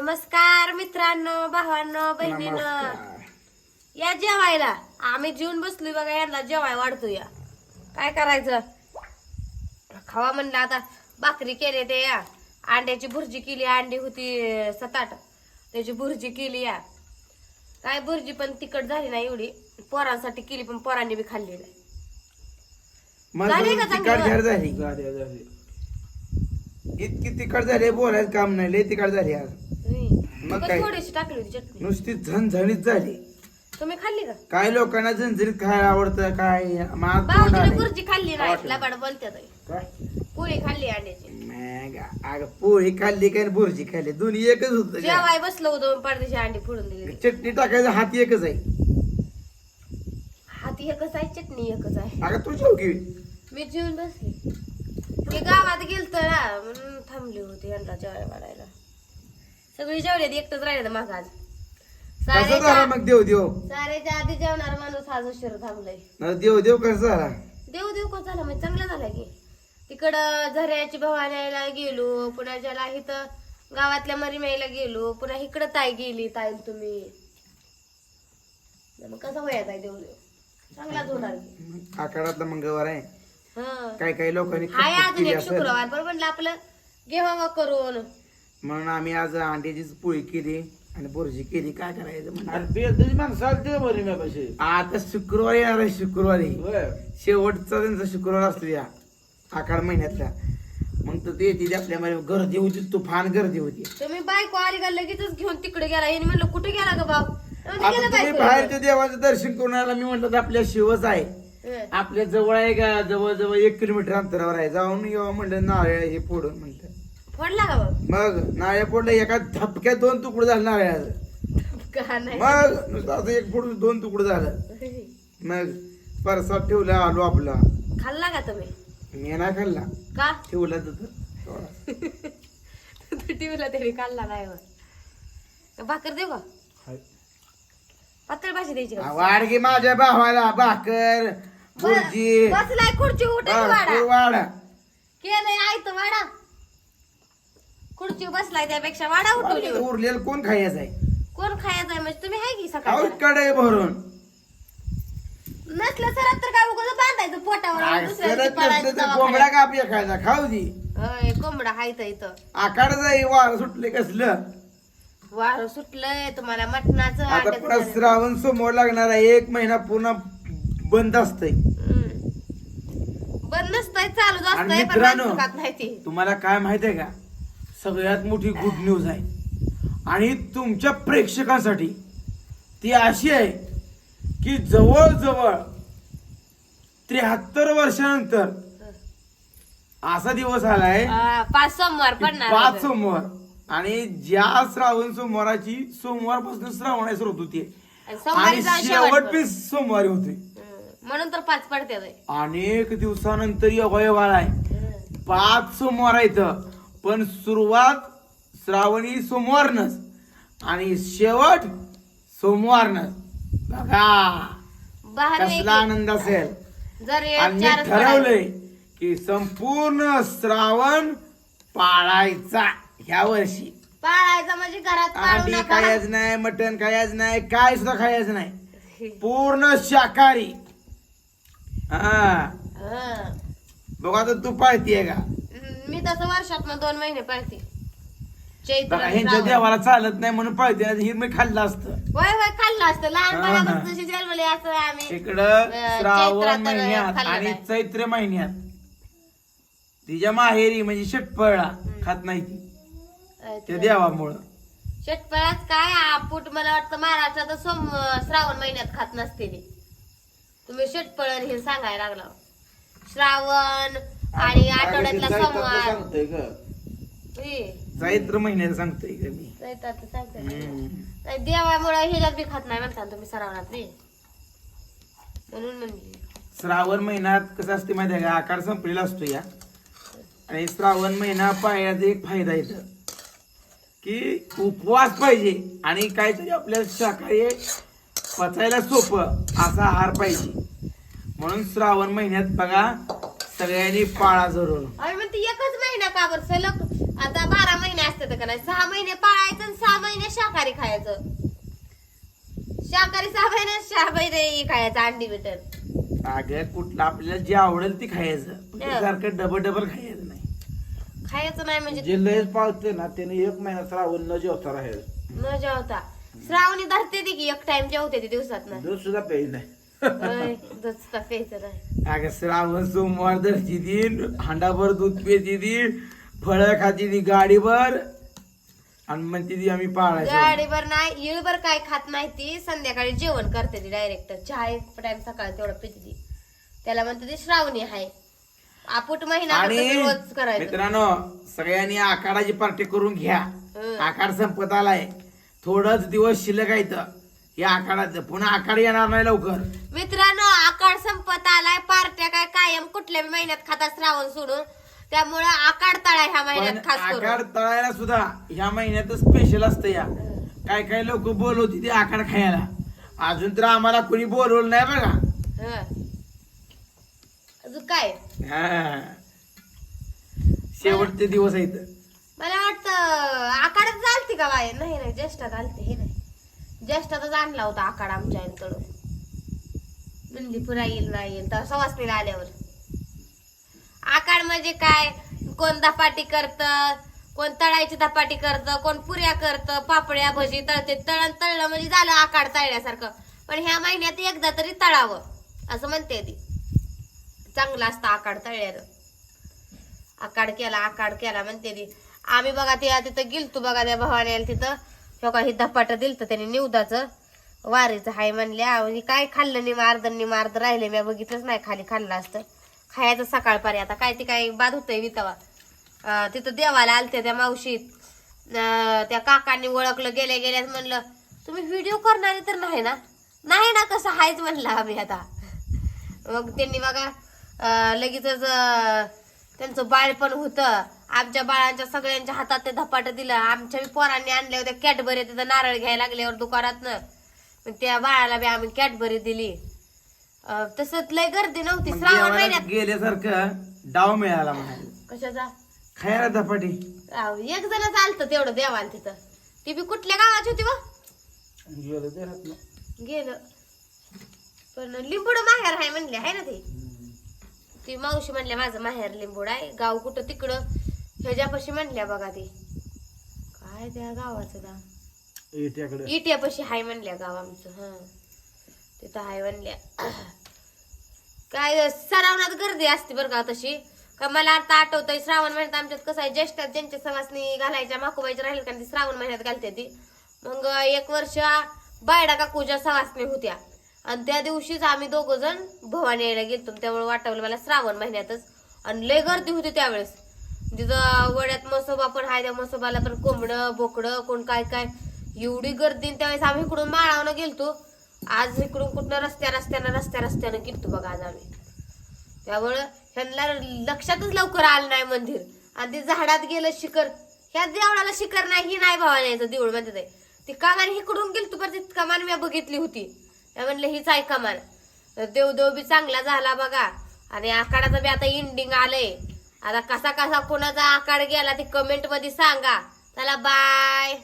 नमस्कार मित्रांनो भावांनो बहिणीनं. या जेवायला. आम्ही जेवून बसलोय बघा यांना जेवाय वाढतो या काय करायचं? खावा म्हणलं आता. भाकरी केले ते या अंड्याची भुर्जी केली अंडी होती सात आठ. त्याची भुर्जी केली या. काय भुर्जी पण तिखट झाली नाही एवढी. पोरांसाठी केली पण पोरांनी बी खाल्ली नाही. झाली का चांगली. इतकी तिखट झाली बोलायचं काम नाही. लय तिखट झाली आज. मग काय? थोडीशी टाकली होती चटणी. नुसती झणझणीत झाली. तुम्ही खाल्ली का? काय लोकांना झणझणीत खायला आवडतं काय माझ तोंड भाऊजीने आलंय. भुर्जी खाल्ली नाही. लबाड काय? पोळी खाल्ली अंड्याची. मॅग, अगं पोळी खाल्ली काय आणि बुर्जी खाल्ली? दोन्ही एकच होत जेवाय बसलो होतो पडदेशी अंडी फोडून दिली चटणी टाकायचं हात एकच आहे. हाती एकच आहे चटणी एकच आहे. अगं तू जेव की मी जेवून बसली. ते गावात गेलत ना म्हणून थांबली होती यांना जेवाय वाढायला. सगळी जेवली एकटंच राहिलं माझं आज. कसं झाला सारेच्या मग देव देव. सारेच्या आधी जेवणार माणूस आज उशीर थांबलाय. देव देव कसं झाला? देव देव कोण झाला म्हणजे चांगला झाला की. तिकडं झऱ्याची भवान्याला गेलो पुन्हा ज्याला इथं गावातल्या मरीमाईला गेलो पुन्हा इकडं ताई गेली ताई आणि तुम्ही. मग कसा वयात आहे देव देव? चांगलाच होणार की. आकारातला मंगळवार आहे. हा. काही काही लोकांनी हाय अजून एक शुक्रवार बरोबर म्हणलं आपलं घेवावा करून. म्हणून आम्ही आज अंड्याचीच पोळी केली आणि बुर्जी केली. काय करायचं म्हणलं आणि बेदरी माणसं आलते बरी मी पाशी आता शुक्रवारी येणार आहे शुक्रवारी. शेवटचा त्यांचा शुक्रवार असतो या आखाड महिन्यातला. मग तर ते येते आपल्या गर्दी होती तुफान गर्दी होती. तुम्ही बायको आली का लगेचच घेऊन तिकडे गेला. यांनी म्हणलं कुठे गेला ग आता गेला तुम्ही. बाहेरच्या देवाचं दर्शन करून आला. मी म्हटलं तर आपल्या शिवच आहे. हं. आपल्या जवळ आहे का? जवळ जवळ एक किलोमीटर अंतरावर आहे. जाऊन येऊ म्हणलं नारळ हे फोडून म्हणलं. फोडला का मग? मग नारळ फोडलं एका धपक्यात दोन तुकडे झाले नारळाचं का नाही. मग? नुसतं असं एक फोडून दोन तुकडे झालं. मग? परसात ठेवला आलो आपला. खाल्ला का तुम्ही? मी नाही खाल्ला. का? ठेवला तर टीव्हीला तरी खाल्ला नाही भाकर देऊ का पातळ भाजी द्यायची का? वाडगी माझ्या भावाला भाकर भुर्जी. बसलाय खुर्ची उठे वाडा वाडा केलंय आयत वाडा खुर्ची बसलाय त्यापेक्षा वाडा उठवली उरलेलं कोण खायचं आहे? कोण खायचं आहे म्हणजे तुम्ही आहे की सकाळी? कडे भरून. नसलं सर तर काय उगाच बांधायचं पोटावर दुसऱ्या दिवशी पळायचं दवाखान्यात. कोंबडा कापी खायचा? खाऊ दे. होय कोंबडा हायत इथं. आकाड जाई वार सुटले कसलं? वार सुटलंय तुम्हाला मटणाचं आता अंड्याचं पुन्हा झालं. श्रावण समोर लागणार आहे एक महिना पूर्ण बंद असतंय. हम्म. बंद नसतंय चालूच आणि असतंय पण मित्रांनो, माणसं खात नाही ती. तुम्हाला काय माहीत आहे का? सगळ्यात मोठी गुड न्यूज आहे. आणि तुमच्या प्रेक्षकांसाठी ती अशी आहे की जवळजवळ त्र्याहत्तर वर्षानंतर असा दिवस आलाय पाच सोमवार पडणार पाच. सोमवार. आणि ज्या श्रावण सोमवाराची सोमवारपासून श्रावण सुरू होती आणि शेवट सोमवारी होते. म्हणून तर पाच पडते अनेक दिवसानंतर योगायोग आलाय. पाच सोमवार आहेत पण सुरुवात श्रावणी सोमवारनच आणि शेवट सोमवारनच. बघा. कसला आनंद असेल. आणि ठरवलंय की संपूर्ण श्रावण पाळायचा ह्या वर्षी. पाळायचं म्हणजे घरात अंडी खायच नाही मटण खायच नाही काय सुद्धा खायचं नाही. पूर्ण शाकाहारी. हा. हं. बघा तर तू पाळतीये का? मी तसं वर्षात दोन महिने पाळते. चैत्र बघा ह्यांच्या श्रावण. देवाला चालत नाही म्हणून पाळते. नाही तर हे मी खाल्लं असतं. होय होय खाल्लं असतं. लहानपणापासून जशी जन्मले असं आम्ही. इकडं अं, श्रावण चैत्रात महिन्यात खाल्लं आणि नाही. चैत्र महिन्यात तिच्या माहेरी म्हणजे षटपळा खात नाही ती. त्या देवामुळं. षटफळात काय आपूट मला वाटतं महाराष्ट्रात सोम श्रावण महिन्यात खात नसते ते. तुम्ही षटफळण हे सांगायला लागला. श्रावण आणि आठवड्यातला सोमवार. सांगतोय ग. हे, चैत्र महिन्यात सांगतोय का मी. चैत्रातलं सांगताय. हम्म. नाही, देवामुळे ह्याच्यात बी खात नाही म्हणता तुम्ही श्रावणात बी म्हणून म्हणली. श्रावण महिन्यात कसं असते माहिती आहे का? आकार संपलेला असतो या. आणि श्रावण महिना पाळण्याचा एक फायदा येतो की उपवास पाहिजे आणि काहीतरी आपल्याला शाकाहारी पचायला सोपं असा आहार पाहिजे. म्हणून श्रावण महिन्यात बघा सगळ्यांनी पाळा जरूर अरे म्हणते एकच महिना का बरं सलग? आता बारा महिने असतात का नाही? सहा महिने पाळायचं आणि सहा शाकाहारी खायचं. शाकाहारी साबाई ना शाबाई नाही खायचं अंडी बिटर अगं कुठलं आपल्याला जे आवडेल ते खायचं. पण. सारखं डबल डबल खायचं नाही. खायचं नाही म्हणजे जे लयच पाळते ना त्याने एक महिना श्रावण न जेवता राहील. न जेवता. श्रावणी धरते ती की एक टाइम जेवते ती दिवसात दूध सुद्धा प्यायचं नाही. अगं श्रावण सोमवार धरची दिन हांडाभर दूध पिती ती फळं खाती ती गाडीभर. आणि म्हणते ती आम्ही पाळायचो. गाडीवर नाही इळभर काय खात नाही ती संध्याकाळी जेवण करते ती डायरेक्ट चहा एक टाइम सकाळी तेवढं पिते ती. त्याला म्हणते ती श्रावणी आहे. आपूट महिना आणि रोज करायचं. मित्रांनो सगळ्यांनी आकाराची पार्टी करून घ्या. हं. आकार संपत आलाय. थोडंच दिवस शिल्लक आहे इथं. या आकाराचं पुन्हा आकार येणार नाही लवकर. मित्रांनो आकाड संपत आलाय. पार्ट्या काय कायम कुठल्या बी महिन्यात खातात श्रावण सोडून. त्यामुळे आकाड तळा ह्या पण महिन्यात खास करून. तळायला सुद्धा ह्या महिन्यात स्पेशल असतं या. काय काय लोक बोलवते ते आकार खायला. अजून तर आम्हाला कोणी बोलवलं नाही बघा हं. अजून काय? हा. शेवटचे दिवस आहेत. मला वाटतं आकाडात चालते का बाय नाही नाही ज्येष्ठात आलते हे नाही. ज्येष्ठातच आणला होता आकाड आमच्या आईकडून म्हणली पुरा येईल ना येईल तर सवासणीला आल्यावर. आकाड म्हणजे काय? कोण धपाटी करत कोण तळायची धपाटी करत कोण पुऱ्या करत पापड्या भजी तळते तळण तळलं म्हणजे झालं आकाड तळल्यासारखं. पण ह्या महिन्यात एकदा तरी तळावं असं म्हणते ती. चांगलं असतं आकाड तळल्यानं. आकाड केला आकाड केला म्हणते ती. आम्ही बघा ते तिथं गेलतो बघा त्या भावाने तिथं. हो का ही दिलं तर त्याने निवदाचं. वारीचं हाय म्हणल्या म्हणजे काय खाल्लं नाही मार्द नि मार्द राहिले मी बघितलंच नाही खाली खाल्लं असतं. खायचं सकाळपारी आता काय ते काय बाद होतंय वितवा. तिथं देवाला आलते त्या मावशीत. त्या काकांनी ओळखलं गेल्या गेल्याच म्हणलं तुम्ही व्हिडिओ करणारे तर नाही ना? नाही ना कसं हायच म्हणलं आम्ही आता. मग त्यांनी बघा लगेचच त्यांचं बाळपण होतं. आमच्या बाळांच्या सगळ्यांच्या हातात ते धपाट दिलं. आमच्या पोरांनी आणल्या होत्या कॅटबरी तिथं नारळ घ्यायला लागल्यावर दुकानातनं. त्या बाळाला बी आम्ही कॅटबरी दिली. तसंच लय गर्दी नव्हती. श्रावण महिन्यात गेल्यासारखं डाव मिळाला कशाचा? खायला धपाटी. एक जण चालतं तेवढं देवाला तिथं. ती बी कुठल्या गावाची होती नाही. गेलं पण लिंबूड माहेर आहे म्हणले. आहे ना ते? ती मावशी म्हणल्या माझं माहेर लिंबूड आहे. गाव कुठं तिकडं? ह्याच्यापाशी म्हणल्या बघा ती. काय त्या गावाचं नाव इट्यापाशी हाय म्हणल्या गाव आमचं हा. तिथं हाय म्हणल्या. काय सरावनात गर्दी असते बरं का तशी? का मला आता आठवतंय श्रावण महिन्यात आमच्यात कसं आहे ज्येष्ठात ज्यांच्या सवासनी घालायच्या माकुबाईच्या राहील कारण ती श्रावण महिन्यात घालते ती. मग एक वर्ष बायडा काकूच्या सवासनी होत्या. आणि त्या दिवशीच आम्ही दोघं जण भवानी यायला गेलो त्यामुळे वाटवलं मला श्रावण महिन्यातच. आणि लय गर्दी होती त्यावेळेस. तिथं वड्यात मसोबा पण आहे त्या मसोबाला पण कोंबडं बोकडं कोण काय काय. एवढी गर्दी त्यावेळेस आम्ही इकडून माळावनं गेलतो. आज इकडून कुठनं रस्त्या रस्त्यानं रस्त्या रस्त्यानं गेलतो बघा आज आम्ही. त्यामुळं ह्यांना लक्षातच लवकर आलं नाही मंदिर. आणि ते झाडात गेलं शिखर. ह्या देवळाला शिखर नाही ही नाही भावा यायचं देऊळ म्हणते ते. ती इकडून गेलतो पण ती कमान मी बघितली होती. म्हणलं हीच आहे कमान देवदेव बी चांगला झाला बघा. आणि आकाडाचं बी आता एंडिंग आलंय. आता कसा कसा कोणाचा आकार गेला ते कमेंटमध्ये सांगा. चला बाय